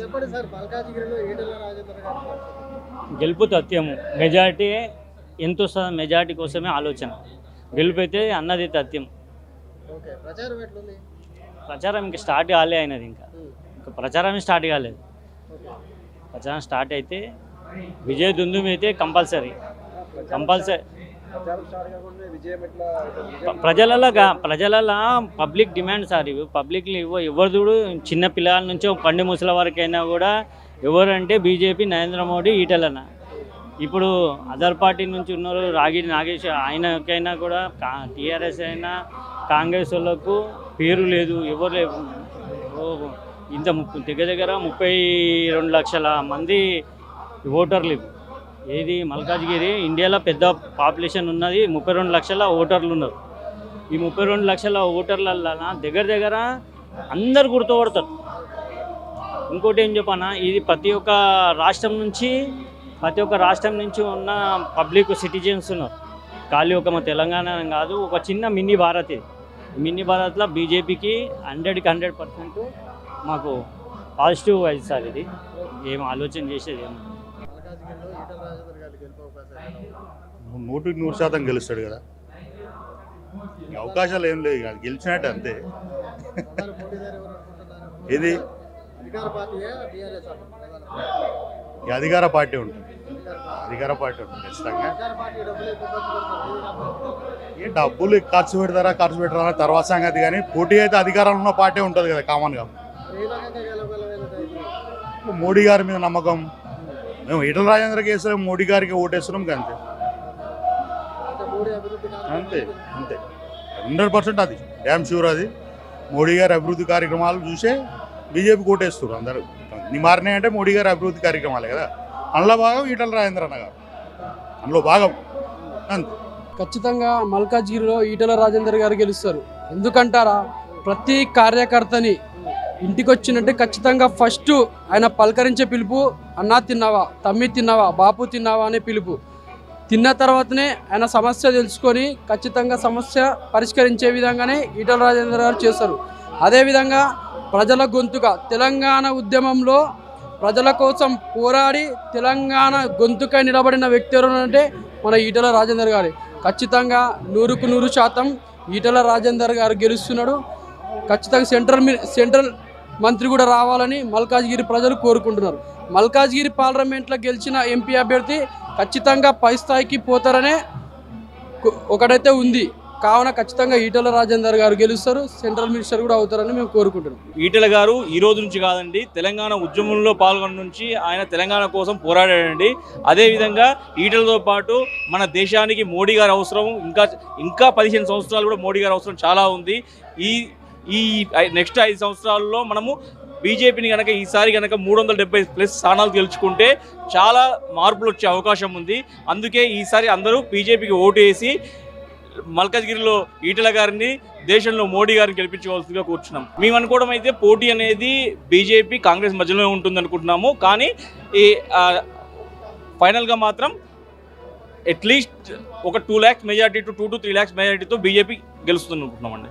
చెప్పండి సార్ మల్కాజిగిరిలో ఈటల రాజేంద్ర గారు గెలుపు తథ్యము మెజారిటీ ఎంత వస్తుందో మెజారిటీ కోసమే ఆలోచన. గెలుపు అయితే అన్నది తథ్యం. ఓకే ప్రచారం ఎట్లుంది? ప్రచారం ఇంకా స్టార్ట్ కాలే అయినది ఇంకా. ఇంకా ప్రచారం స్టార్ట్ కాలేదు. ప్రచారం స్టార్ట్ అయితే విజయ దుందుమి అయితే కంపల్సరీ. కంపల్సరీ. ప్రజలలో ప్రజలలో పబ్లిక్ డిమాండ్ సార్ ఇవి. పబ్లిక్లు ఇవ్వ ఎవరు చూడు. చిన్న పిల్లల నుంచి పండి పండు ముసలి వరకైనా కూడా ఎవరంటే బీజేపీ నరేంద్ర మోడీ ఈటలన. ఇప్పుడు అదర్ పార్టీ నుంచి ఉన్నారు రాగి నాగేష్ ఆయనకైనా కూడా కా టీఆర్ఎస్ అయినా కాంగ్రెస్ వాళ్ళకు పేరు లేదు. ఎవరు లేవు. ఇంత ముప్పై దగ్గర దగ్గర ముప్పై రెండు లక్షల మంది ఓటర్లు ఇవి. ఏది? మల్కాజ్గిరి. ఇండియాలో పెద్ద పాపులేషన్ ఉన్నది. ముప్పై రెండు లక్షల ఓటర్లు ఉన్నారు. ఈ ముప్పై రెండు లక్షల ఓటర్లలో దగ్గర దగ్గర అందరు గుర్తుపడతారు. ఇంకోటి ఏం చెప్పనా? ఇది ప్రతి ఒక్క రాష్ట్రం నుంచి ప్రతి ఒక్క రాష్ట్రం నుంచి ఉన్న పబ్లిక్ సిటిజన్స్ ఉన్నారు. ఖాళీ ఒక మా తెలంగాణ అని కాదు ఒక చిన్న మినీ భారత్ ఇది. మినీ భారత్లో బీజేపీకి హండ్రెడ్కి హండ్రెడ్ పర్సెంట్ మాకు పాజిటివ్ వైజ్ సార్ ఇది. ఏం ఆలోచన చేసేది ఏమో నూటికి నూరు శాతం గెలుస్తాడు కదా. అవకాశాలు ఏం లేవు ఇక. గెలిచినట్టు అంతే. ఇది అధికార పార్టీ ఉంటుంది. అధికార పార్టీ. ఉంటుంది ఖచ్చితంగా. పార్టీ డబ్బులు ఖర్చు పెడతారు ఖర్చు పెట్టారా తర్వాత సంగతి కానీ పోటీ అయితే అధికారంలో ఉన్న పార్టీ ఉంటుంది కదా కామన్గా. ఏ మోడీ గారి మీద నమ్మకం. మేము ఈటల రాజేంద్ర కేసులో మోడీ గారికి ఓటేస్తున్నాం అంతే అంతే అంతే. హండ్రెడ్ పర్సెంట్ అది. డ్యామ్ షూర్ అది. మోడీ గారి అభివృద్ధి కార్యక్రమాలు చూసే బీజేపీ ఓటేస్తారు అందరూ. నీ మారినాయంటే మోడీ గారి అభివృద్ధి కార్యక్రమాలే కదా. అందులో భాగం ఈటల రాజేంద్ర అన్న గారు. అందులో భాగం. అంతే. ఖచ్చితంగా మల్కాజ్గిరిలో ఈటల రాజేందర్ గారు గెలుస్తారు. ఎందుకంటారా? ప్రతి కార్యకర్తని ఇంటికి వచ్చినట్టే ఖచ్చితంగా ఫస్ట్ ఆయన పలకరించే పిలుపు అన్నా తిన్నావా? తమ్మి తిన్నావా? బాపు తిన్నావా? అనే పిలుపు. తిన్న తర్వాతనే ఆయన సమస్య తెలుసుకొని ఖచ్చితంగా సమస్య పరిష్కరించే విధంగానే ఈటల రాజేందర్ గారు చేస్తారు అదేవిధంగా ప్రజల గొంతుక తెలంగాణ ఉద్యమంలో ప్రజల కోసం పోరాడి తెలంగాణ గొంతుకై నిలబడిన వ్యక్తి ఎవరు అంటే మన ఈటల రాజేందర్ గారి. ఖచ్చితంగా నూరుకు నూరు శాతం ఈటల రాజేందర్ గారు గెలుస్తున్నాడు. ఖచ్చితంగా సెంట్రల్ సెంట్రల్ మంత్రి కూడా రావాలని మల్కాజ్గిరి ప్రజలు కోరుకుంటున్నారు. మల్కాజ్గిరి పార్లమెంట్లో గెలిచిన ఎంపీ అభ్యర్థి ఖచ్చితంగా పై స్థాయికి పోతారనే ఒకటైతే ఉంది. కావున ఖచ్చితంగా ఈటల రాజేందర్ గారు గెలుస్తారు. సెంట్రల్ మినిస్టర్ కూడా అవుతారని మేము కోరుకుంటున్నాం. ఈటల గారు ఈ రోజు నుంచి కాదండి తెలంగాణ ఉద్యమంలో పాల్గొన్న నుంచి ఆయన తెలంగాణ కోసం పోరాడాడండి. అదేవిధంగా ఈటలతో పాటు మన దేశానికి మోడీ గారు అవసరం ఇంకా ఇంకా పదిహేను సంవత్సరాలు కూడా మోడీ గారు అవసరం చాలా ఉంది. ఈ ఈ నెక్స్ట్ ఐదు సంవత్సరాల్లో మనము బీజేపీని కనుక ఈసారి కనుక మూడు వందల డెబ్బై ప్లస్ స్థానాలు గెలుచుకుంటే చాలా మార్పులు వచ్చే అవకాశం ఉంది. అందుకే ఈసారి అందరూ బీజేపీకి ఓటు వేసి మల్కాజ్గిరిలో ఈటల గారిని దేశంలో మోడీ గారిని గెలిపించవలసిందిగా కూర్చున్నాం. మేము అనుకోవడం అయితే పోటీ అనేది బీజేపీ కాంగ్రెస్ మధ్యలో ఉంటుంది అనుకుంటున్నాము కానీ ఈ ఫైనల్గా మాత్రం అట్లీస్ట్ ఒక two lakhs majority to two to three lakhs మెజార్టీతో బీజేపీ గెలుస్తుంది అనుకుంటున్నామండి